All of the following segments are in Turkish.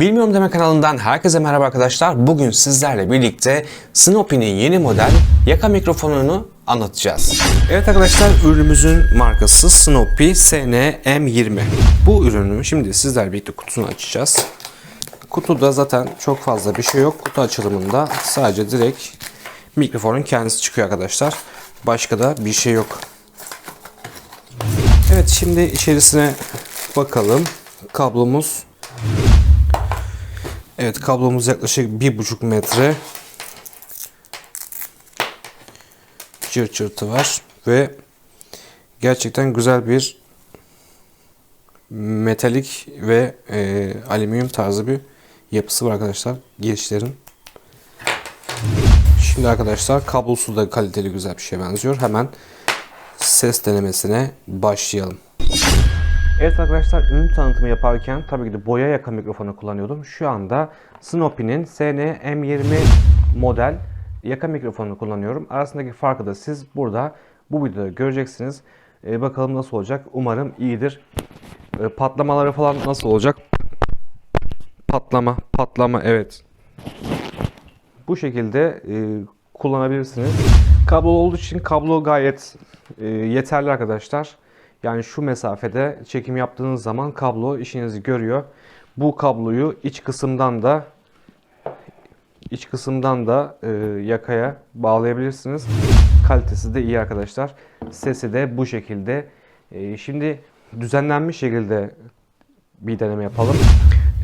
Bilmiyorum Deme kanalından herkese merhaba arkadaşlar. Bugün sizlerle birlikte Snoopy'nin yeni model yaka mikrofonunu anlatacağız. Evet arkadaşlar ürünümüzün markası Snoopy SN-M20. Bu ürünü şimdi sizlerle birlikte kutusunu açacağız. Kutuda zaten çok fazla bir şey yok. Kutu açılımında sadece direkt mikrofonun kendisi çıkıyor arkadaşlar. Başka da bir şey yok. Evet şimdi içerisine bakalım. Kablomuz Evet kablomuz yaklaşık bir buçuk metre cırt cırtı var ve gerçekten güzel bir metalik ve e, alüminyum tarzı bir yapısı var arkadaşlar girişlerin. Şimdi arkadaşlar kablosu da kaliteli güzel bir şeye benziyor. Hemen ses denemesine başlayalım. Evet arkadaşlar ürün tanıtımı yaparken tabii ki de boya yaka mikrofonu kullanıyordum. Şu anda Snoopy'nin SN-M20 model yaka mikrofonu kullanıyorum. Arasındaki farkı da siz burada bu videoda göreceksiniz. Ee, bakalım nasıl olacak. Umarım iyidir. Ee, patlamaları falan nasıl olacak? Patlama, patlama evet. Bu şekilde e, kullanabilirsiniz. Kablo olduğu için kablo gayet e, yeterli arkadaşlar. Yani şu mesafede çekim yaptığınız zaman kablo işinizi görüyor. Bu kabloyu iç kısımdan da iç kısımdan da e, yakaya bağlayabilirsiniz. Kalitesi de iyi arkadaşlar. Sesi de bu şekilde. E, şimdi düzenlenmiş şekilde bir deneme yapalım.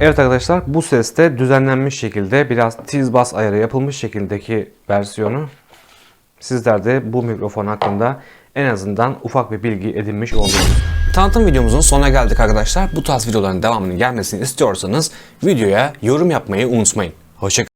Evet arkadaşlar bu seste düzenlenmiş şekilde biraz tiz bas ayarı yapılmış şekildeki versiyonu sizler de bu mikrofon hakkında en azından ufak bir bilgi edinmiş oldunuz. Tanıtım videomuzun sonuna geldik arkadaşlar. Bu tarz videoların devamının gelmesini istiyorsanız videoya yorum yapmayı unutmayın. Hoşçakalın.